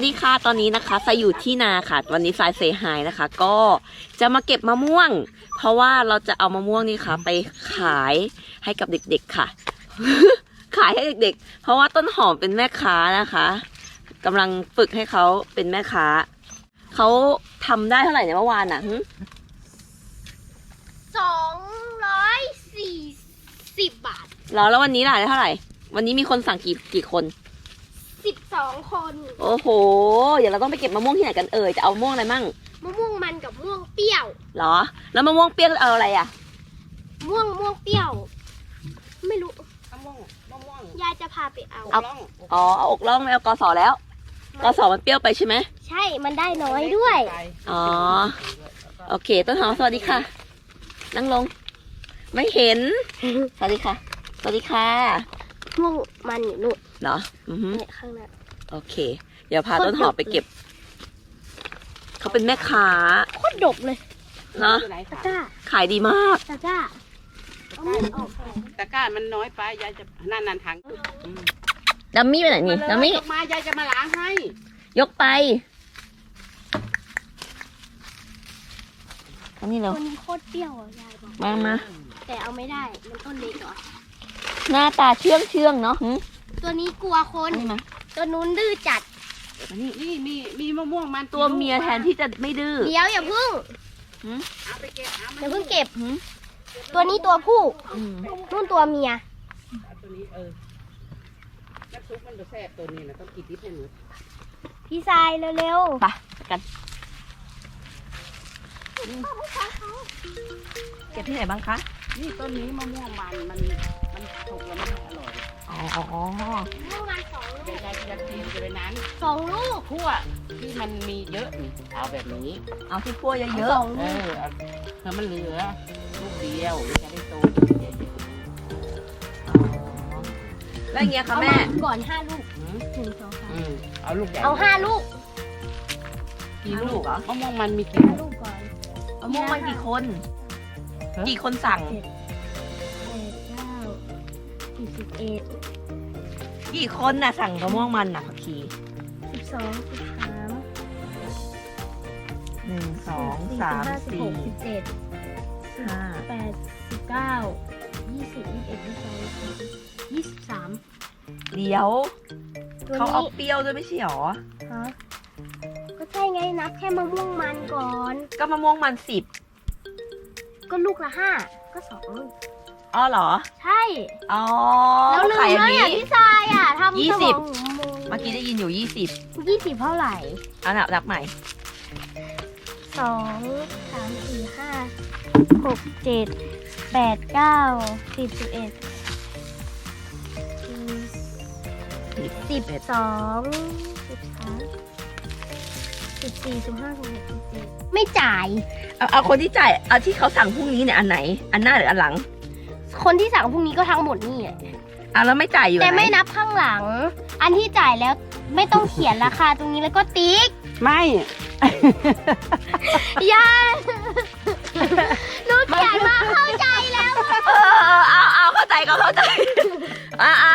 วัสดีค่ะตอนนี้นะคะทรายอยู่ที่นาค่ะ วันนี้ทรายเซฮายนะคะ ก็จะมาเก็บมะม่วง เพราะว่าเราจะเอามะม่วงนี่ค่ะ ไปขายให้กับเด็กๆค่ะ ขายให้เด็กๆ เพราะว่าต้นหอมเป็นแม่ค้านะคะกำลังฝึกให้เขาเป็นแม่ค้าเขาทำได้เท่าไหร่ในยเมื่อวานน่ะหึสองร้อยสี่สิบบาทแล้วแล้ววันนี้ล่ะได้เท่าไหร่ วันนี้มีคนสั่งกี่กี่คน สิบสองคนโอ้โห เดี๋ยวเราต้องไปเก็บมะม่วงที่ไหนกันเอ่ย จะเอามะม่วงอะไรมั่งมะม่วงมันกับม่วงเปรี้ยวเหรอ แล้วมะม่วงเปรี้ยวเอาอะไรอะ ม่วงม่วงเปรี้ยว ไม่รู้มะม่วงมะม่วงยายจะพาไปเอาเอาร่องอ๋อ เอาอกล่องไม่เอากอสอแล้ว กอสอมันเปรี้ยวไปใช่ไหมใช่มันได้น้อยด้วย อ๋อ โอเค ต้นหอมสวัสดีค่ะ นั่งลง ไม่เห็น สวัสดีค่ะ สวัสดีค่ะ ม่วงมันอยู่นู่น เหรออือฮึเนี่ยข้างหน้า โอเค เดี๋ยวพาต้นหอมไปเก็บ เขาเป็นแม่ค้าโคตรดกเลยเนาะอยู่ไหนตะคะกร้าขายดีมาก ตะกร้าเอามีดออกก่อนตะกร้ามันน้อยไปยายจะนั่นนันถังอืมดัมมี่ไปไหนนี่ดัมมี่ ยกมายายจะมาล้างให้ ยกไปอันนี้เร็วตัวนี้โคตรเปรี้ยวอะยายบอก มามาแต่เอาไม่ได้ มันต้นเล็กเหรอหน้าตาเชื่องเชื่องๆเนาะหึ ตัวนี้กลัวคอันนนี้มาตัวนู้นดื้อจัด มานี่นี่มีมีมะม่วงมันตัวเมียแทนที่จะไม่ดื้อ เดี๋ยวอย่าพึ่งเอาไปเก็บเอาอย่าเพิ่งเก็บ หืมตัวนี้ตัวผู้อืมนู่นตัวเมีย เอาตัวนี้เออน้ำซุปมันจะแซ่บตัวนี้นะต้องกินนิดหนึงพี่ทรายเร็วไปกันเก็บที่ไหนบ้างคะ นี่ต้นนี้มะม่วงมันมันมันถูกแล้วมันอร่อย อ๋ออ๋ออ๋อๆเมื่อวานสองลูเดี๋ยวกยายจะกินจะไปนั้นสองลูกคั่วที่มันมีเยอะนี่เอาแบบนี้เอาที่พั่วเยสอะองเอลูกอเอาถ้ามันเหลือลูกเดียวจะได้โตเยอะๆแล้วอย่างเงี้ยค่ะเอาแม่ มาก่อนห้าลูกๆอืมหนึ่งสองสามอืมเอาลูกใหญ่เอาห้าลูกกี่ลูกเหรอ มะม่วงมันมีกี่ห้าลูกลูกก่อนมะม่วงมันกี่คน ฮะ กี่คนสั่งแปดเก้า สิบสิบเอ็ดกี่คนน่ะสั่งมะม่วงมันน่ะผักชีสิบสองสิบสามหนึ่งสองสิบสามห้สิบสี่หกสิบเจ็ดห้าแปดสิบเก้ายี่สิบยี่สิบเอ็ดยี่สิบสองยี่สิบสามเดี๋ยวตัวเขาเอานี้เปรี้ยวด้วยไม่ใช่หรอ ฮะก็ใช่ไงนับแค่มะม่วงมันก่อน ก็มะม่วงมันสิบก็ลูกละห้าก็สองลูก อ๋อเหรอ ใช่ อ๋อแล้วลืขายมอันแล้วนี้เนี่ยพี่ทรายอะทำยี่สสิมบองหมูเมื่อกี้ได้ยินอยู่ยี่สิบยี่สิบเท่าไหร่เอาหนับนับใหม่ สองสามสี่ห้าหกเจ็ดแปดเก้าสิบสิบเอ็ดสิบสองสิบสามสิบสี่สิบห้าสิบหกสิบเจ็ดไม่จ่าย เอาเอาคนที่จ่ายเอาที่เขาสั่งพรุ่งนี้เนี่ยอันไหน อันหน้าหรืออันหลัง คนที่สั่งพรุ่งนี้ก็ทั้งหมดนี่แหละเอาแล้วไม่จ่ายอยู่แต่ไหนไม่นับข้างหลัง อันที่จ่ายแล้วไม่ต้องเขียนราคาตรงนี้แล้วก็ติ๊กไม่ ยายหนูเขียนมาเข้าใจแล้วเออเอาเอาเข้าใจก็เข้าใจอ่าอ่า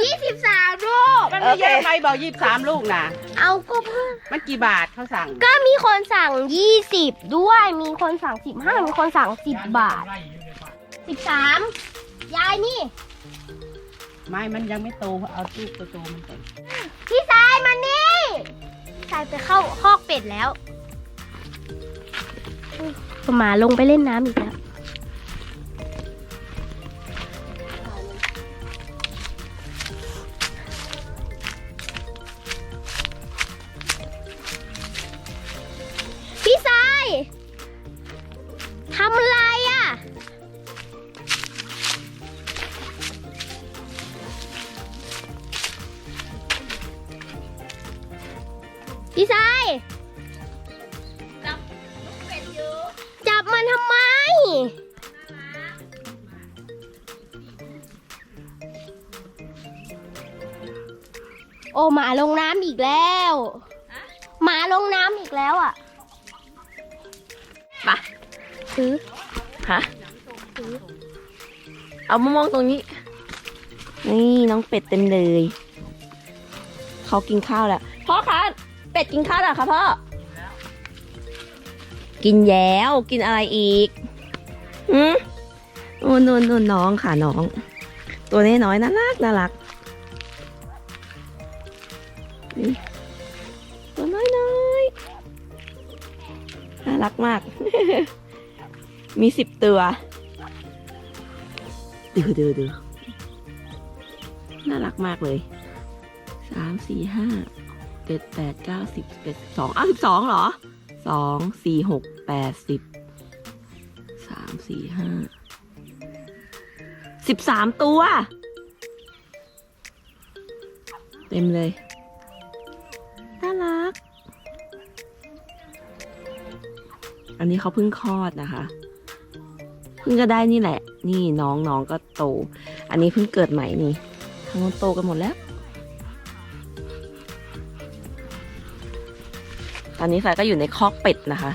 ยี่สิบสามลูกมันไม่เยอะโอเค ไปบอกยี่สิบสามลูกนะเอาก็เพิ่มมันกี่บาทเขาสั่ง ก็มีคนสั่งยี่สิบด้วย มีคนสั่งสิบห้ามีคนสั่งสิบบาท สิบสามยายนี่ ไม่มันยังไม่โต เอาลูกโตๆมันก่อนพี่สายมานี่พี่สายไปเข้าคอกเป็ดแล้วอุ๊ยหมาลงไปเล่นน้ำอีกแล้ว พี่สายจับมันทำไม โอ้หมาลงน้ำอีกแล้ว หมาลงน้ำอีกแล้วอะมาถือฮะเอามะม่วงตรงนี้ นี่น้องเป็ดเต็มเลย เขากินข้าวแล้วพ่อคะ เป็ดกินข้าวเหรอคะพ่อ กินแล้วกินอะไรอีกหืมนู่นนู่นนู่นน้องค่ะน้อง ตัวนี้น้อยน่ารักน่ารักนี่ตัวน้อยน้อยน่ารักมาก มีสิบตัวดูดูดูน่ารักมากเลยสามสี่ห้า เจ็ดแปดเก้าสิบเอ็ดสิบสองอ้าวสิบสองเหรอสองสี่หกแปดสิบสามสี่ห้าสิบสามตัว เต็มเลย น่ารัก อันนี้เขาเพิ่งคลอดนะคะ เพิ่งจะได้นี่แหละ นี่น้องน้องก็โต อันนี้เพิ่งเกิดใหม่นี่ ทั้งหมดโตกันหมดแล้ว อนนี้สายก็อยู่ในคอกเป็ดนะคะ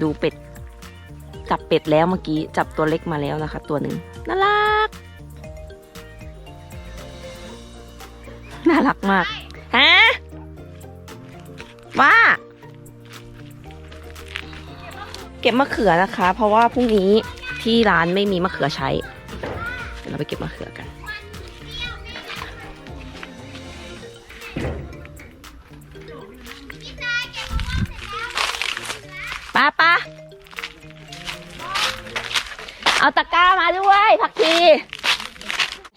ดูเป็ด จับเป็ดแล้วเมื่อกี้จับตัวเล็กมาแล้วนะคะ ตัวหนึ่งน่ารัก น่ารักมากฮะว่า เก็บมะเขือนะคะ เพราะว่าพรุ่งนี้ที่ร้านไม่มีมะเขือใช้ เดี๋ยวเราไปเก็บมะเขือกัน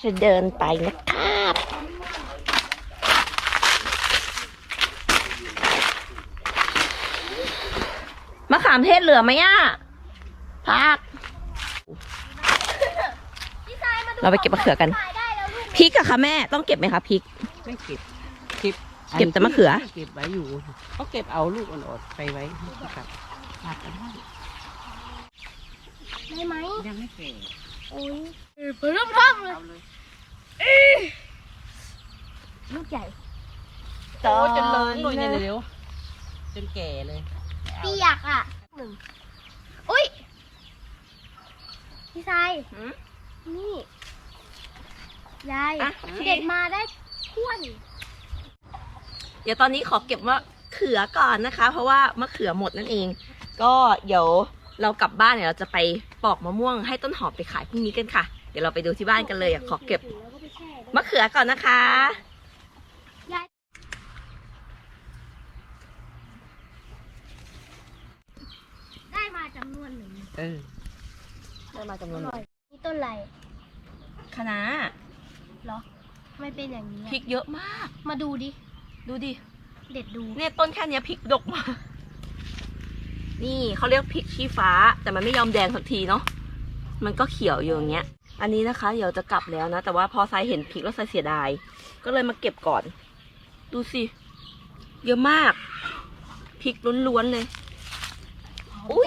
จะเดินไปนะครับมะขามเทศเหลือไหมอะพัก เราไปเก็บมะเขือกัน พริกอะคะแม่ต้องเก็บไหมคะพริก ไม่เก็บ เก็บเก็บแต่มะเขือ เก็บไว้อยู่เขาเก็บเอาลูกอ่อนๆไปไว้กับผักกันให้ได้ไหมยังไม่แก่โอ้ย เปิดรุ่มร่มเลยเอาเลยลูกใหญ่โตจนเลิงหน่อยเนี่ยเร็วจนแก่เลยเปียกอะหนึ่งอุ้ยพี่ชายหืมนี่ยายอะเด็ดมาได้ท้วนเดี๋ยวตอนนี้ขอเก็บมะเขือก่อนนะคะ เพราะว่ามะเขือหมดนั่นเอง ก็เดี๋ยวเรากลับบ้านเนี่ยเราจะไปปอกมะม่วงให้ต้นหอมไปขายพรุ่งนี้กันค่ะ เดี๋ยวเราไปดูที่บ้านกันเลยอะขอเก็บแล้วก็ไปแช่มะเขือก่อนนะคะ ได้มาจำนวนหนึ่งเออได้มาจำนอวนร่อยนี่ต้นอะไรคณะเหรอทำไมเป็นอย่างนี้พริอะกเยอะมาก มาดูดิ ดูดิ เด็ดดูเนี่ยต้นแค่เนี้ยพริกดกมาก นี่เขาเรียกพริกชี้ฟ้า แต่มันไม่ยอมแดงสักทีเนาะ มันก็เขียวอยู่อย่างเงี้ย อันนี้นะคะ เดี๋ยวจะกลับแล้วนะ แต่ว่าพอทรายเห็นพริกแล้วทรายเสียดาย ก็เลยมาเก็บก่อน ดูสิ เยอะมากพริกล้วนๆเลยอุ้ย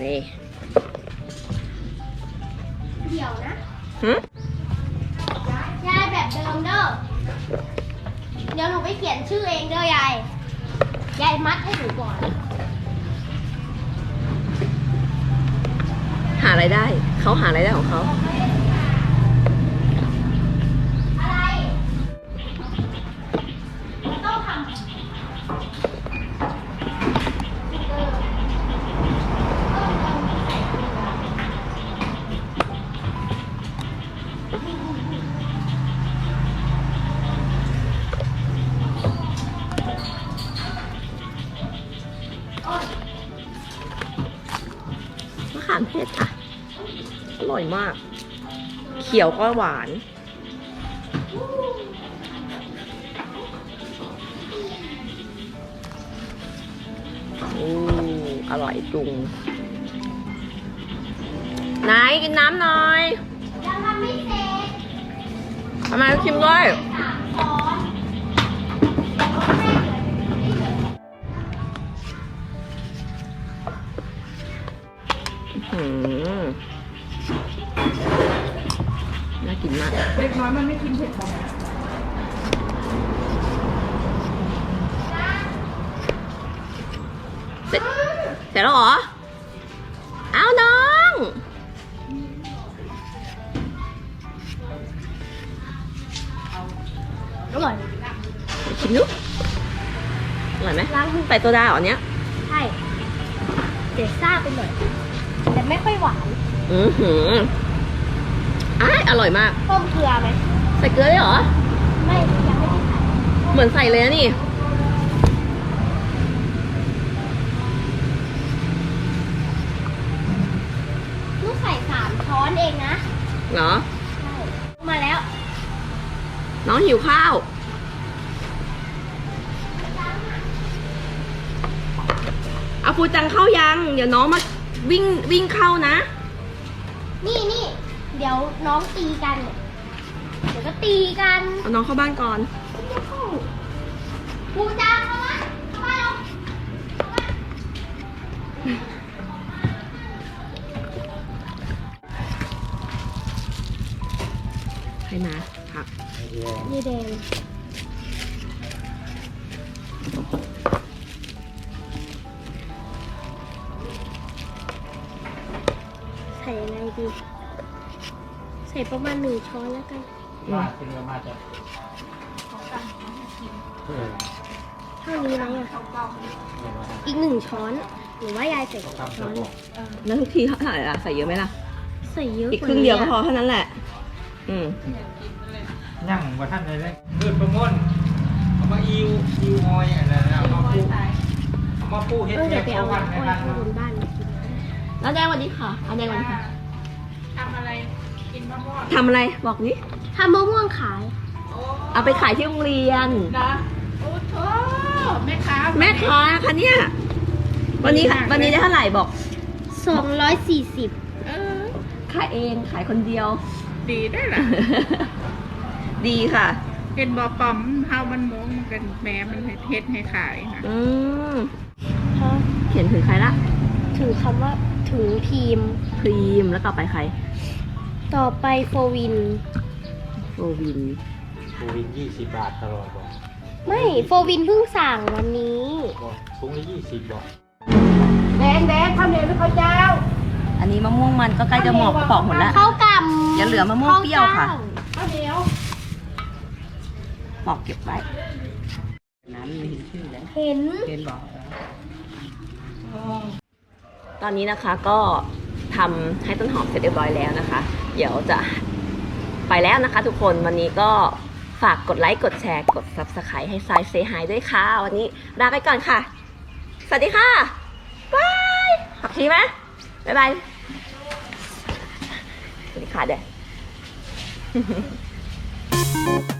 นี่เดี๋ยวนะหึยายแบบเดิมเด้อ เดี๋ยวหนูไปเขียนชื่อเองเด้อยาย ยายมัดให้หนูก่อน หารายได้ เขาหารายได้ของเขา มาก เขียวก็หวาน โอ้ อร่อยจุง ไหนกินน้ำหน่อยทำไม่เสร็จทำไมชิมด้วย น้อยมันไม่กินเผ็ดของเสร็จเสร็จแล้วเหรอ เอาน้องยร่อย ชิมดูอร่อยไหมล้างมือ ใส่โซดาเหรอเนี้ยใช่เด็ดซ่าไปหน่อย แต่ไม่ค่อยหวาน อือหือ อ้ายอร่อยมาก ต้มเกลือไหมใส่เกลือได้เหรอ ไม่ยังไม่ได้ใส่เหมือนใส่เลยนะนี่ ลูกใส่สามช้อนเองนะเหรอ ใช่มาแล้วน้องหิวข้าว เอาฟูจังเข้ายัง เดี๋ยวน้องมาวิ่งวิ่งเข้านะ นี่นี่ เดี๋ยวน้องตีกัน เดี๋ยวก็ตีกันเอาน้องเข้าบ้านก่อนปูจางเข้ามาเข้ามาเร็วเข้ามาให้มาผักนี่แดงใส่ยังไงดีใส่ประมาณหนึ่งช้อนแล้วกันมาเป็นมาจากเออเท่านี้ไหมอะอีกหนึ่งช้อน หรือว่ายายใส่สองทำช้จะอนบอกแล้วทุกทีเท่าไหร่ล่ะใส่เยอะไหมล่ะ ใส่เยอะอีกว่าครึ่งเดียวก็นี้ะพอเท่านั้นแหละ อืมยั่งว่าท่านเลยเลยเกิดประมวลเอามาอิวอิวออยอะไรนะเอามาปูเอามาปูเฮ็ดเออแยเดี๋ยวกไปปเอาระวัอ้อยติในการข้างบนบ้านมากินแล้วแดงวันนี้ค่ะ เอาแดงวันนี้ค่ะ ทำอะไรบอกดิทำมะม่วงขายโอ้เอาไปขายที่โรงเรียน นะโอ้โถแม่ค้าแม่ค้าคะเนี่ยวันนี้ค่ะวันนี้ได้เท่าไหร่บอก240เออขายเองขายคนเดียว ดีได้ล่ะดีค่ะเห็นบอปอมเฮามันมงมันเป็นแม่มันเฮ็ดให้ขายนะอืมเขียนถึงใครละถึงคำว่าถึงทีมพรีมแล้วต่อไปใคร ต่อไปโฟวิน โฟวิน ปูวินยี่สิบบาทตลอดบอกไม่โฟวินเพิ่งสั่งวันนี้บอกถุงละยี่สิบบอกแดงแดงข้าวเหนียวหรือข้าวเจ้าอันนี้มะม่วงมันก็ใกล้จะหมอกปอกหมดแล้วข้าวกำอย่าเหลือมะม่วงเปรี้ยวค่ะ ข้าวเหนียวปอกเก็บไว้น้ำมีเห็นชื่อแล้วเห็น เห็นบอกตอนนี้นะคะก็ทำให้ต้นหอมเสร็จเรียบร้อยแล้วนะคะ เดี๋ยวจะไปแล้วนะคะทุกคนวันนี้ก็ฝากกดไลค์ กดแชร์ กด subscribe ให้ซายเซฮายด้วยค่ะ วันนี้ลาไปก่อนค่ะ สวัสดีค่ะบายขับทีไหมบ๊ายบาย สวัสดีค่ะเด้อ